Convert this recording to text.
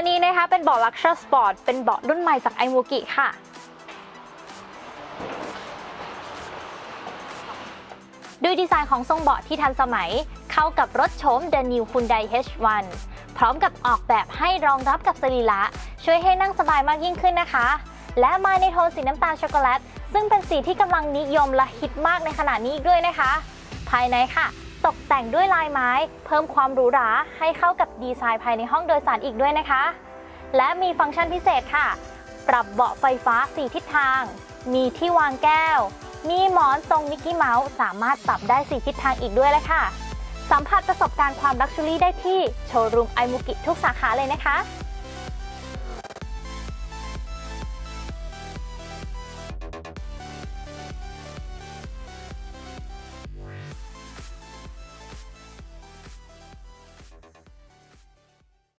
ตัวนี้นะคะเป็นเบาะ Luxury Sport เป็นเบาะรุ่นใหม่จากไอโมกิค่ะด้วยดีไซน์ของทรงเบาะที่ทันสมัย เข้ากับรถโฉม The New Hyundai H1 พร้อมกับออกแบบให้รองรับกับสรีระช่วยให้นั่งสบายมากยิ่งขึ้นนะคะ และมาในโทนสีน้ำตาลช็อกโกแลต ซึ่งเป็นสีที่กำลังนิยมและฮิตมากในขณะนี้ด้วยนะคะ ภายในค่ะ ตกแต่งด้วยลายไม้ เพิ่มความหรูหราให้เข้ากับดีไซน์ภายในห้องโดยสารอีกด้วยนะคะ และมีฟังก์ชันพิเศษค่ะ ปรับเบาะไฟฟ้า 4 ทิศทาง มีที่วางแก้ว มีหมอนทรงมิกกี้เมาส์สามารถปรับได้ 4 ทิศทางอีกด้วยเลยค่ะ สัมผัสประสบการณ์ความลักชัวรี่ได้ที่โชว์รูมไอมุกิทุกสาขาเลยนะคะ